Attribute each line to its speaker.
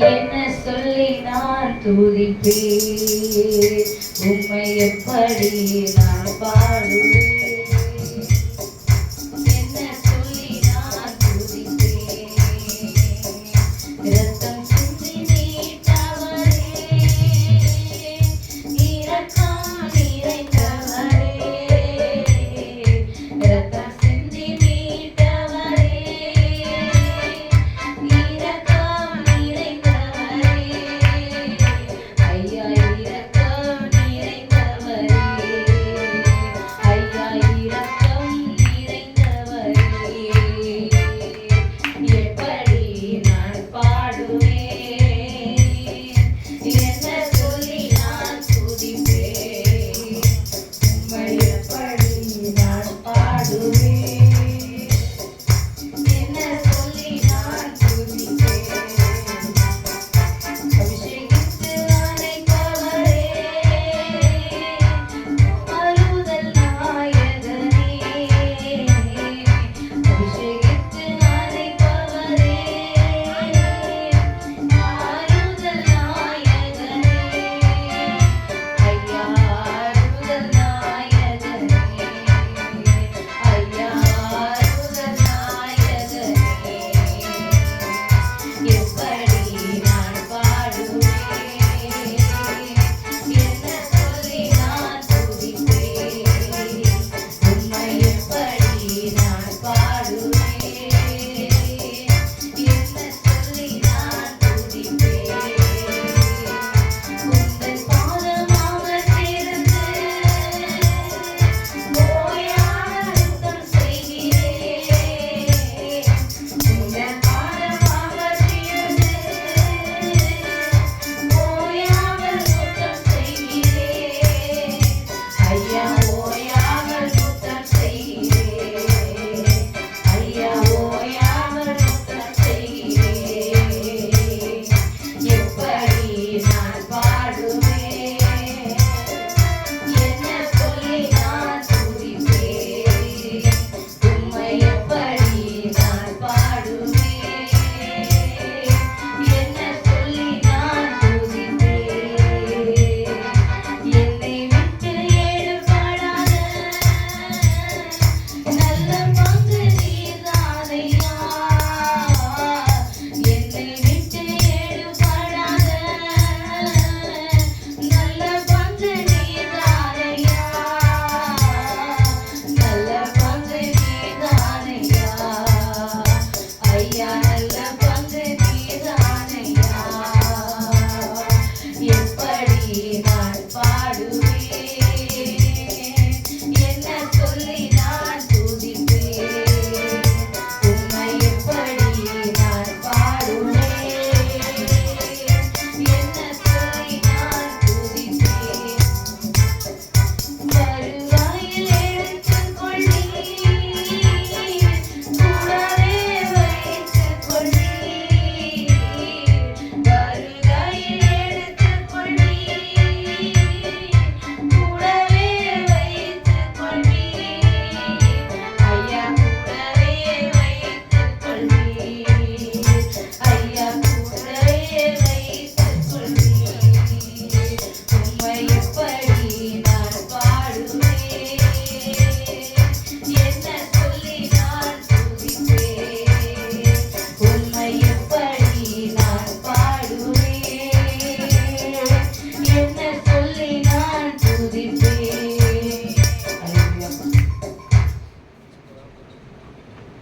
Speaker 1: என்ன சொல்லி நான் துதிப்பே? உம்மை எப்படி நான் பாடுவேன்?